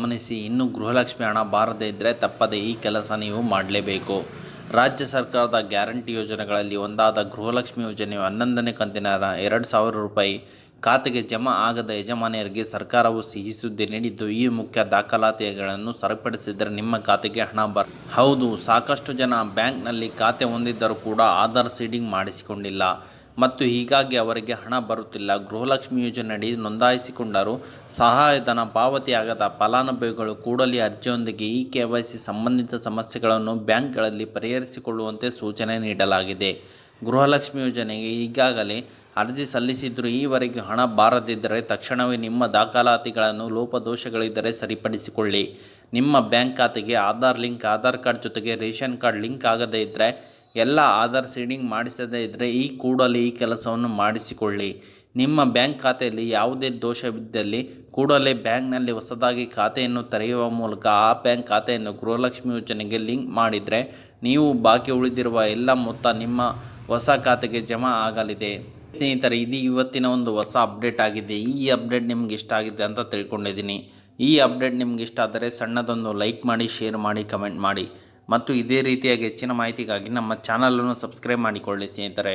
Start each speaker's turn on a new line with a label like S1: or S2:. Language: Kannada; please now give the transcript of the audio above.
S1: ಗಮನಿಸಿ, ಇನ್ನು ಗೃಹಲಕ್ಷ್ಮಿ ಹಣ ಬಾರದೇ ಇದ್ದರೆ ತಪ್ಪದೆ ಈ ಕೆಲಸ ನೀವು ಮಾಡಲೇಬೇಕು. ರಾಜ್ಯ ಸರ್ಕಾರದ ಗ್ಯಾರಂಟಿ ಯೋಜನೆಗಳಲ್ಲಿ ಒಂದಾದ ಗೃಹಲಕ್ಷ್ಮಿ ಯೋಜನೆಯು ಹನ್ನೊಂದನೇ ಕಂತಿನ ಎರಡು ಸಾವಿರ ರೂಪಾಯಿ. ಖಾತೆಗೆ ಜಮಾ ಆಗದ ಯಜಮಾನಿಯರಿಗೆ ಸರ್ಕಾರವು ಸಿಹಿ ಸುದ್ದಿ ನೀಡಿದ್ದು, ಈ ಮುಖ್ಯ ದಾಖಲಾತಿಗಳನ್ನು ಸರಿಪಡಿಸಿದರೆ ನಿಮ್ಮ ಖಾತೆಗೆ ಹಣ ಬರ್. ಹೌದು, ಸಾಕಷ್ಟು ಜನ ಬ್ಯಾಂಕ್ನಲ್ಲಿ ಖಾತೆ ಹೊಂದಿದ್ದರೂ ಕೂಡ ಆಧಾರ್ ಸೀಡಿಂಗ್ ಮಾಡಿಸಿಕೊಂಡಿಲ್ಲ. ಮತ್ತು ಹೀಗಾಗಿ ಅವರಿಗೆ ಹಣ ಬರುತ್ತಿಲ್ಲ. ಗೃಹಲಕ್ಷ್ಮಿ ಯೋಜನೆಯಡಿ ನೋಂದಾಯಿಸಿಕೊಂಡರೂ ಸಹಾಯಧನ ಪಾವತಿಯಾಗದ ಫಲಾನುಭವಿಗಳು ಕೂಡಲೇ ಅರ್ಜಿಯೊಂದಿಗೆ ಈ ಕೆ ವೈ ಸಿ ಸಂಬಂಧಿತ ಸಮಸ್ಯೆಗಳನ್ನು ಬ್ಯಾಂಕ್ಗಳಲ್ಲಿ ಪರಿಹರಿಸಿಕೊಳ್ಳುವಂತೆ ಸೂಚನೆ ನೀಡಲಾಗಿದೆ. ಗೃಹಲಕ್ಷ್ಮಿ ಯೋಜನೆಗೆ ಈಗಾಗಲೇ ಅರ್ಜಿ ಸಲ್ಲಿಸಿದ್ದರೂ ಈವರೆಗೆ ಹಣ ಬಾರದಿದ್ದರೆ ತಕ್ಷಣವೇ ನಿಮ್ಮ ದಾಖಲಾತಿಗಳನ್ನು ಲೋಪದೋಷಗಳಿದ್ದರೆ ಸರಿಪಡಿಸಿಕೊಳ್ಳಿ. ನಿಮ್ಮ ಬ್ಯಾಂಕ್ ಖಾತೆಗೆ ಆಧಾರ್ ಲಿಂಕ್, ಆಧಾರ್ ಕಾರ್ಡ್ ಜೊತೆಗೆ ರೇಷನ್ ಕಾರ್ಡ್ ಲಿಂಕ್ ಆಗದೇ ಇದ್ದರೆ ಎಲ್ಲ ಆಧಾರ್ ಸೀಡಿಂಗ್ ಮಾಡಿಸದೇ ಇದ್ದರೆ ಈ ಕೂಡಲೇ ಈ ಕೆಲಸವನ್ನು ಮಾಡಿಸಿಕೊಳ್ಳಿ. ನಿಮ್ಮ ಬ್ಯಾಂಕ್ ಖಾತೆಯಲ್ಲಿ ಯಾವುದೇ ದೋಷವಿದ್ದಲ್ಲಿ ಕೂಡಲೇ ಬ್ಯಾಂಕ್ನಲ್ಲಿ ಹೊಸದಾಗಿ ಖಾತೆಯನ್ನು ತೆರೆಯುವ ಮೂಲಕ ಆ ಬ್ಯಾಂಕ್ ಖಾತೆಯನ್ನು ಗೃಹಲಕ್ಷ್ಮಿ ಯೋಜನೆಗೆ ಲಿಂಕ್ ಮಾಡಿದರೆ ನೀವು ಬಾಕಿ ಉಳಿದಿರುವ ಎಲ್ಲ ಮೊತ್ತ ನಿಮ್ಮ ಹೊಸ ಖಾತೆಗೆ ಜಮಾ ಆಗಲಿದೆ. ಸ್ನೇಹಿತರೆ, ಇದು ಇವತ್ತಿನ ಒಂದು ಹೊಸ ಅಪ್ಡೇಟ್ ಆಗಿದೆ. ಈ ಅಪ್ಡೇಟ್ ನಿಮ್ಗೆ ಇಷ್ಟ ಆಗಿದೆ ಅಂತ ತಿಳ್ಕೊಂಡಿದ್ದೀನಿ. ಈ ಅಪ್ಡೇಟ್ ನಿಮ್ಗೆ ಇಷ್ಟ ಆದರೆ ಸಣ್ಣದೊಂದು ಲೈಕ್ ಮಾಡಿ, ಶೇರ್ ಮಾಡಿ, ಕಮೆಂಟ್ ಮಾಡಿ. ಮತ್ತು ಇದೇ ರೀತಿಯಾಗಿ ಹೆಚ್ಚಿನ ಮಾಹಿತಿಗಾಗಿ ನಮ್ಮ ಚಾನಲನ್ನು ಸಬ್ಸ್ಕ್ರೈಬ್ ಮಾಡಿಕೊಳ್ಳಿ ಸ್ನೇಹಿತರೆ.